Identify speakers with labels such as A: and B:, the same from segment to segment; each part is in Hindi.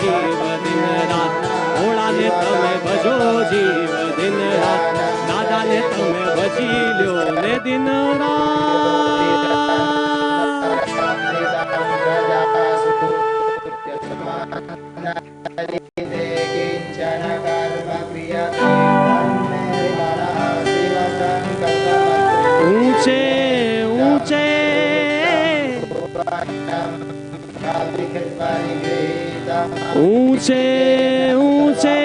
A: જીવ દિન રાત ભોળાને તમે ભજો જીવ દિન રાત દાદાને તમે ભજી લ્યો ને દિન રાત
B: કિંચન કર્મ ક્રિયતે તન્નિર્મળઃ શિવ સંકલ્પમસ્તુ
A: ઊંચે ઊંચે ऊँचे ऊँचे।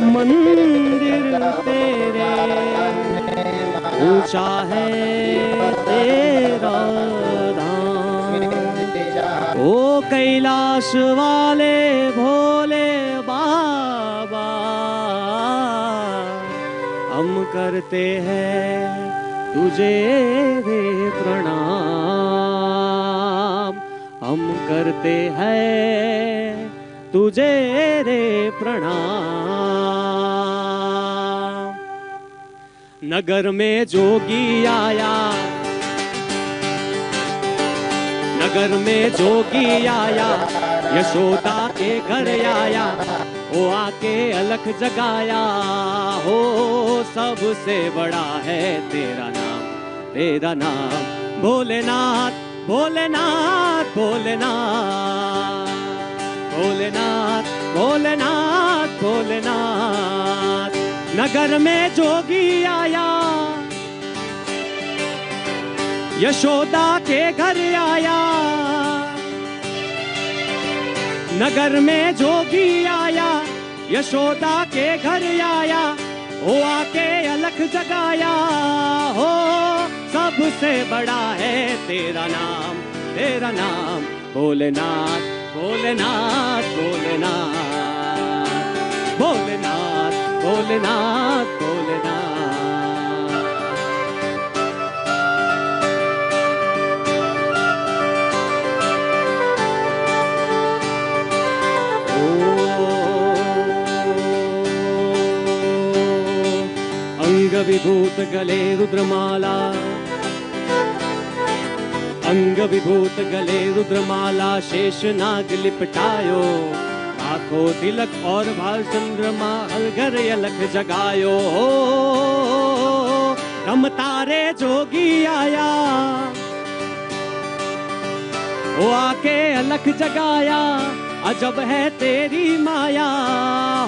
A: मंदिर तेरे। ऊँचा है तेरा धाम। ओ कैलाश वाले भोले बाबा, हम करते हैं तुझे रे प्रणाम। हम करते हैं तुझे रे प्रणाम। नगर में जोगी आया नगर में जोगी आया, यशोदा के घर आया, वो आके अलख जगाया, हो, सबसे बड़ा है तेरा नाम तेरा नाम, भोलेनाथ भोलेनाथ भोलेनाथ भोलेनाथ भोलेनाथ भोलेनाथ, नगर में जोगी आया यशोदा के घर आया। नगर में जोगी आया। यशोदा के घर आया। वो आके अलख जगाया। हो, सबसे बड़ा है तेरा नाम तेरा नाम, भोलेनाथ भोलेनाथ भोलेनाथ भोलेनाथ भोलेनाथ भोलेनाथ। अंग विभूत गले रुद्रमाला। अंग विभूत गले रुद्रमाला शेष नाग लिपटायो। आखो तिलक और भाल चंद्रमा अलगर अलख जगायो। रम तारे जोगी आया। वो आके अलख जगाया। अजब है तेरी माया।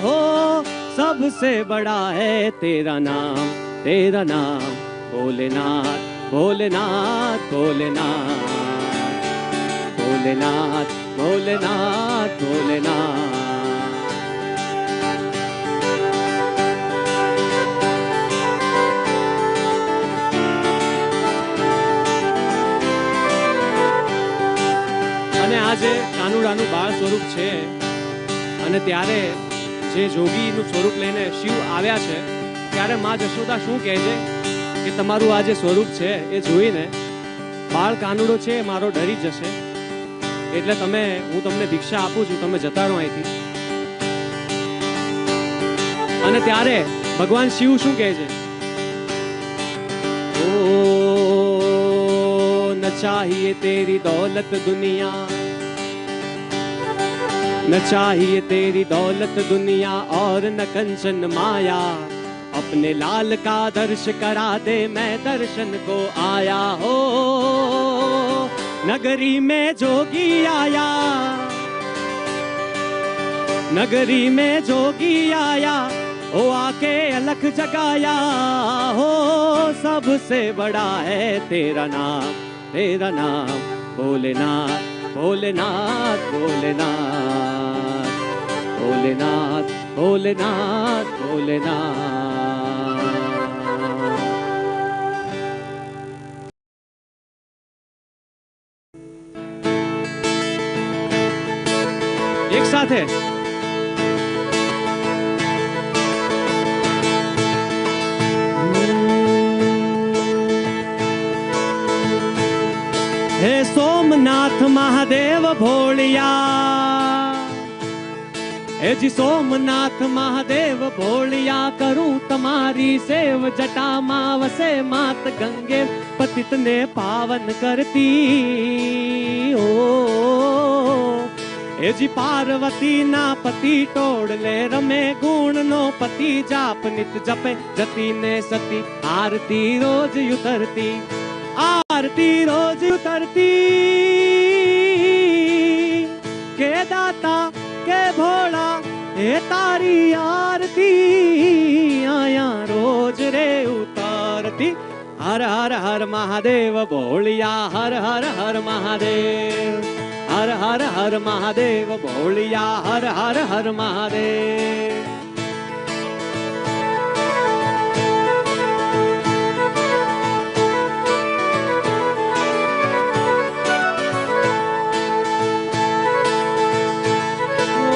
A: हो, सबसे बड़ा है तेरा नाम। तेरा नाम भोलेनाथ भोलेनाथ भोलेनाथ भोलेनाथ भोलेनाथ भोलेनाथ અને આજે કાનુડાનું બાળ સ્વરૂપ છે અને ત્યારે જે જોગીનું સ્વરૂપ લઈને શિવ આવ્યા છે ત્યારે માં જશોદા શું કહે છે કે તમારું આ જે સ્વરૂપ છે એ જોઈને બાળ કાનુડો છે એ મારો ડરી જશે એટલે તમે હું તમને ભિક્ષા આપું છું તમે જતા રહો અહીંથી અને ત્યારે ભગવાન શિવ શું કહે છે ओ न चाहिए तेरी दौलत दुनिया न चाहिए तेरी दौलत दुनिया और न कंचन माया अपने लाल का दर्श करा दे, मैं दर्शन को आया हो। नगरी में जोगी आया। नगरी में जोगी आया, ओ आके अलख जगाया हो। सबसे बड़ा है तेरा नाम तेरा नाम, भोलेनाथ भोलेनाथ भोलेनाथ भोलेनाथ भोलेनाथ भोलेनाथ। साथ है। हे सोमनाथ महादेव भोलिया। हे जी सोमनाथ महादेव भोलिया, करूँ तुम्हारी सेव, जटा माव से मात गंगे, पतित ने पावन करती। ओ હેજી પાર્વતી ના પતિ ટોળલે રમે ગુણ નો પતિ જાપ નિત જપે જતી ને સતી આરતી રોજ ઉતરતી આરતી રોજ ઉતરતી કે દાતા કે ભોળા હે તારી આરતી આયા રોજ રે ઉતારતી હર હર હર મહાદેવ ભોળિયા હર હર હર મહાદેવ હર હર હર મહાદેવ ભોળિયા હર હર હર મહાદેવ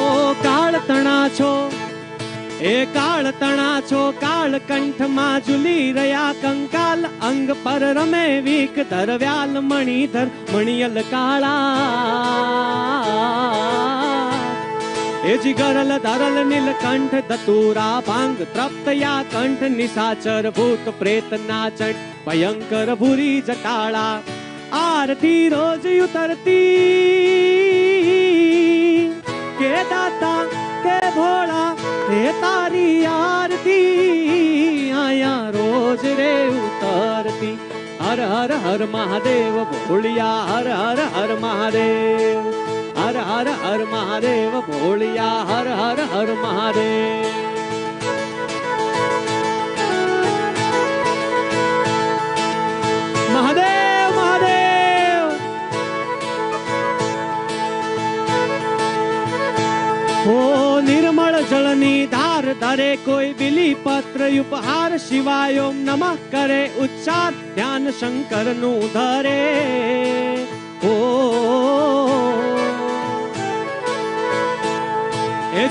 A: ઓ કાળ તણા છો ए काळ तणाचो काळ कंठ माजुली रया कंकाल अंग पर रमे विक धर व्याल मणिधर मणियल काळा. एजी गरल धरल नीलकंठ दतुरा भांग तप्त या कंठ निसाचर भूत प्रेत नाचट भयंकर भुरी जटाळा. आरती रोज उतरती. के दाता के भोळा रे तारी आरती, आया रोज रे उतरती। हर हर हर महादेव भोलिया हर हर हर महादेव। हर हर हर महादेव भोलिया हर हर हर महादेव। धरे कोई बिली पत्र उपहार शिवाय ओम नमः करे उच्चार, ध्यान शंकर नु धरे। ओ। ए